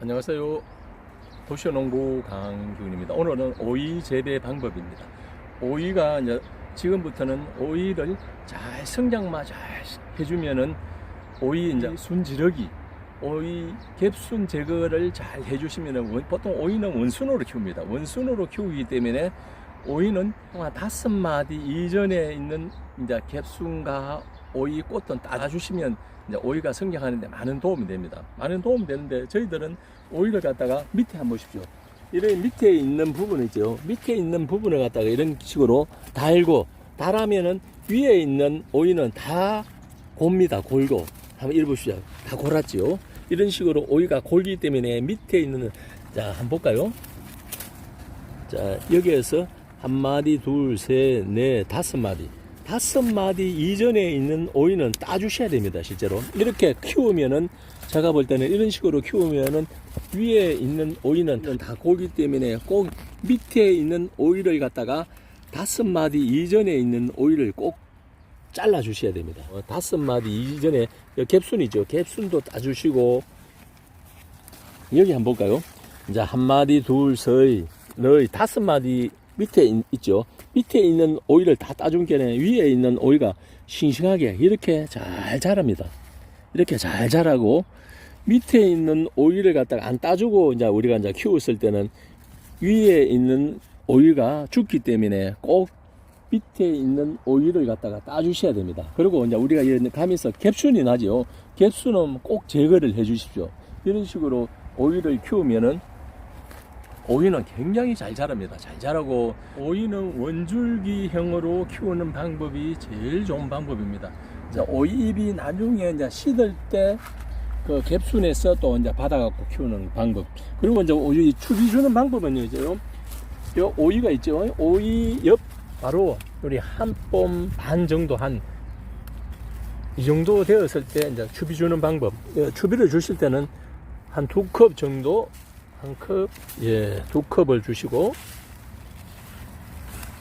안녕하세요. 도시농부 강기훈입니다. 오늘은 오이 재배 방법입니다. 오이가 이제 지금부터는 오이를 잘 성장만 잘 해주면은 오이 이제 순지르기, 오이 갭순 제거를 잘 해주시면은 원- 보통 오이는 원순으로 키웁니다. 원순으로 키우기 때문에 오이는 한 다섯 마디 이전에 있는 이제 갭순과 오이 꽃은 따주시면 이제 오이가 성장하는데 많은 도움이 됩니다. 많은 도움이 되는데 저희들은 오이를 갖다가 밑에 한번 보십시오. 이런 밑에 있는 부분 있죠. 밑에 있는 부분을 갖다가 이런 식으로 달고 달하면은 위에 있는 오이는 다 곱니다. 골고 한번 보십시오. 다 골았죠. 이런 식으로 오이가 골기 때문에 밑에 있는 자 한번 볼까요? 자 여기에서 한 마디, 둘, 셋, 넷, 다섯 마디. 다섯 마디 이전에 있는 오이는 따주셔야 됩니다, 실제로. 이렇게 키우면은, 제가 볼 때는 이런 식으로 키우면은 위에 있는 오이는 다 고기 때문에 꼭 밑에 있는 오이를 갖다가 다섯 마디 이전에 있는 오이를 꼭 잘라 주셔야 됩니다. 어, 다섯 마디 이전에 갭순이죠. 갭순도 따주시고 여기 한번 볼까요? 이제 한 마디, 둘, 셋, 넷, 다섯 마디 밑에 있, 있죠. 밑에 있는 오이를 다 따준 게에 위에 있는 오이가 싱싱하게 이렇게 잘 자랍니다. 이렇게 잘 자라고 밑에 있는 오이를 갖다가 안 따주고 이제 우리가 이제 키웠을 때는 위에 있는 오이가 죽기 때문에 꼭 밑에 있는 오이를 갖다가 따주셔야 됩니다. 그리고 이제 우리가 이런 가면서 갭순이 나죠. 갭순은 꼭 제거를 해 주십시오. 이런 식으로 오이를 키우면은 오이는 굉장히 잘 자랍니다. 잘 자라고 오이는 원줄기형으로 키우는 방법이 제일 좋은 방법입니다. 이제 오이잎이 나중에 이제 시들 때 그 갭순에서 또 이제 받아갖고 키우는 방법. 그리고 이제 오이 추비 주는 방법은요, 이제 요, 요 오이가 있죠. 오이 옆 바로 우리 한 뼘 반 정도 한 이 정도 되었을 때 이제 추비 주는 방법. 예, 추비를 주실 때는 한 두 컵 정도 한 컵, 예, 두 컵을 주시고,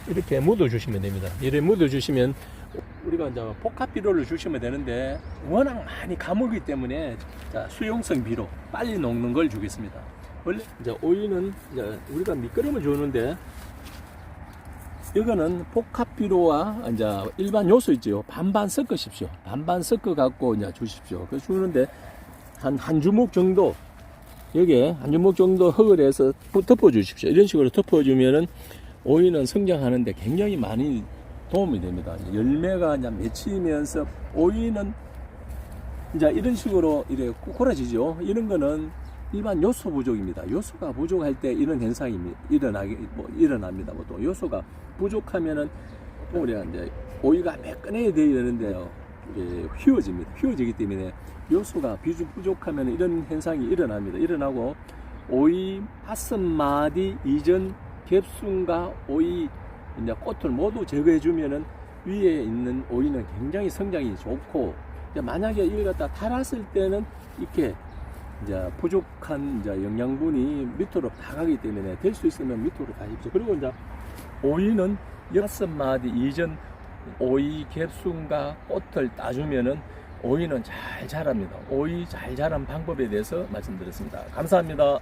이렇게 묻어 주시면 됩니다. 이렇게 묻어 주시면, 우리가 이제 복합 비료를 주시면 되는데, 워낙 많이 가물기 때문에, 자, 수용성 비료, 빨리 녹는 걸 주겠습니다. 원래, 이제 오이는, 이제 우리가 미끄럼을 주는데, 이거는 복합 비료와 이제 일반 요소 있죠. 반반 섞으십시오. 반반 섞어 갖고 이제 주십시오. 그 주는데, 한, 한 주먹 정도, 여기에 한 주먹 정도 흙을 해서 덮어 주십시오. 이런 식으로 덮어 주면은 오이는 성장하는데 굉장히 많이 도움이 됩니다. 열매가 이제 맺히면서 오이는 이제 이런 식으로 이렇게 꼬꾸라지죠. 이런 거는 일반 요소 부족입니다. 요소가 부족할 때 이런 현상이 일어나게 뭐 일어납니다. 보통 요소가 부족하면은 우리가 이제 오이가 되어야 되는데요. 휘어집니다. 휘어지기 때문에 요소가 비중 부족하면 이런 현상이 일어납니다. 일어나고 오이 다섯 마디 이전 갭순과 오이 이제 꽃을 모두 제거해 주면은 위에 있는 오이는 굉장히 성장이 좋고 이제 만약에 이걸 갖다 달았을 때는 이렇게 이제 부족한 이제 영양분이 밑으로 다 가기 때문에 될 수 있으면 밑으로 가십시오. 그리고 이제 오이는 여섯 마디 이전 오이 갭순과 꽃을 따주면은 오이는 잘 자랍니다. 오이 잘 자란 방법에 대해서 말씀드렸습니다. 감사합니다.